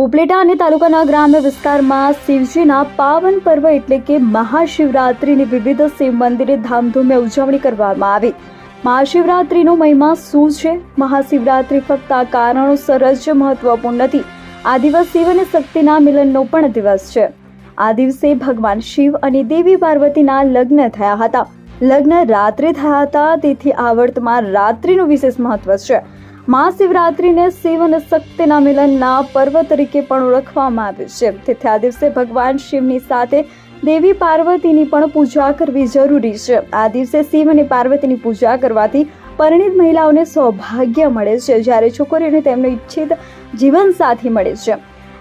ઉપલેટા અને તાલુકાના ગ્રામ્ય વિસ્તારમાં શિવજીના પાવન પર્વ એટલે કે મહાશિવરાત્રિની વિવિધ શિવ મંદિરે ધામધૂમે ઉજવણી કરવામાં આવી. મહાશિવરાત્રિનો મહિમા શું છે? મહાશિવરાત્રિ ફક્ત આ કારણોસર જ મહત્વપૂર્ણ નથી. આ દિવસ શિવ અને શક્તિના મિલનનો પણ દિવસ છે. આ દિવસે ભગવાન શિવ અને દેવી પાર્વતીના લગ્ન થયા હતા. લગ્ન રાત્રે થયા હતા, તેથી આ વર્તમાન રાત્રિનું વિશેષ મહત્વ છે. મહાશિવરાત્રિને શિવ અને શક્તિના મિલનના પર્વ તરીકે પણ ઓળખવામાં આવે છે. તેથી આ દિવસે ભગવાન શિવની સાથે દેવી પાર્વતીની પણ પૂજા કરવી જરૂરી છે. આ દિવસે શિવ અને પાર્વતીની પૂજા કરવાથી પરિણિત મહિલાઓને સૌભાગ્ય મળે છે. જ્યારે છોકરીઓને તેમનો ઈચ્છિત જીવનસાથી મળે છે.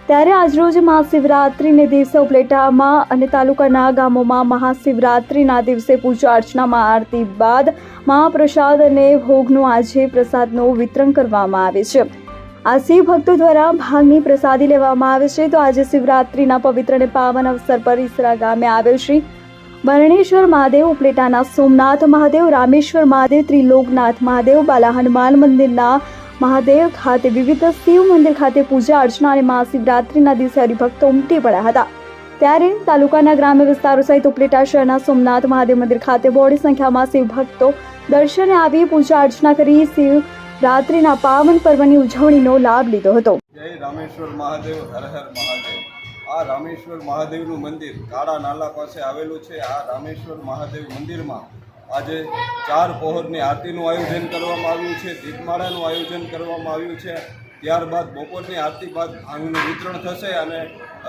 ત્યારે આજરોજ મહાશિવરાત્રિને દિવસે ઉપલેટામાં અને તાલુકાના ગામોમાં મહાશિવરાત્રિના દિવસે પૂજા અર્ચનામાં આરતી બાદ મહાપ્રસાદ અને ભોગનું આજે પ્રસાદનું વિતરણ કરવામાં આવે છે. આ શિવ ભક્તો દ્વારા ભાગની પ્રસાદી લેવામાં આવે છે. તો આજે શિવરાત્રિના પવિત્ર અને પાવન અવસર પર ઈસરા ગામે આવેલ શ્રી બરણેશ્વર મહાદેવ, ઉપલેટાના સોમનાથ મહાદેવ, રામેશ્વર મહાદેવ, ત્રિલોકનાથ મહાદેવ બાલા હનુમાન મંદિરના મહાદેવ ખાતે વિવિધ શિવ મંદિર ખાતે પૂજા અર્ચના અને મહાશિવરાત્રિના દિવસે હરિભક્તો ઉમટી પડ્યા હતા. ત્યારે તાલુકાના ગ્રામ્ય વિસ્તારો સહિત ઉપલેટા શહેરના સોમનાથ મહાદેવ મંદિર ખાતે બહોળી સંખ્યામાં શિવ ભક્તો દર્શને આવી પૂજા અર્ચના કરી શિવ રાત્રિના પાવન પર્વની ઉજવણીનો લાભ લીધો હતો. જય રામેશ્વર મહાદેવ, હર હર મહાદેવ. આ રામેશ્વર મહાદેવનું મંદિર કાળા નાલા પાસે આવેલું છે. આ રામેશ્વર મહાદેવ મંદિરમાં આજે ચાર પહોરની આરતીનું આયોજન કરવામાં આવ્યું છે, દીપમાળાનું આયોજન કરવામાં આવ્યું છે. ત્યારબાદ બપોરની આરતી બાદ ભાંગનું વિતરણ થશે અને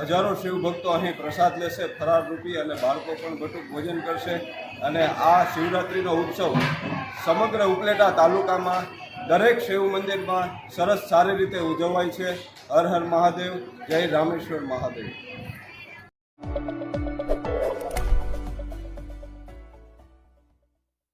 હજારો શિવભક્તો અહીં પ્રસાદ લેશે, ફરાર રૂપી અને બાળકો પણ બટુક ભોજન કરશે. અને આ શિવરાત્રિનો ઉત્સવ સમગ્ર ઉપલેટા તાલુકામાં દરેક શિવ મંદિરમાં સરસ સારી રીતે ઉજવાય છે. હર હર મહાદેવ, જય રામેશ્વર મહાદેવ.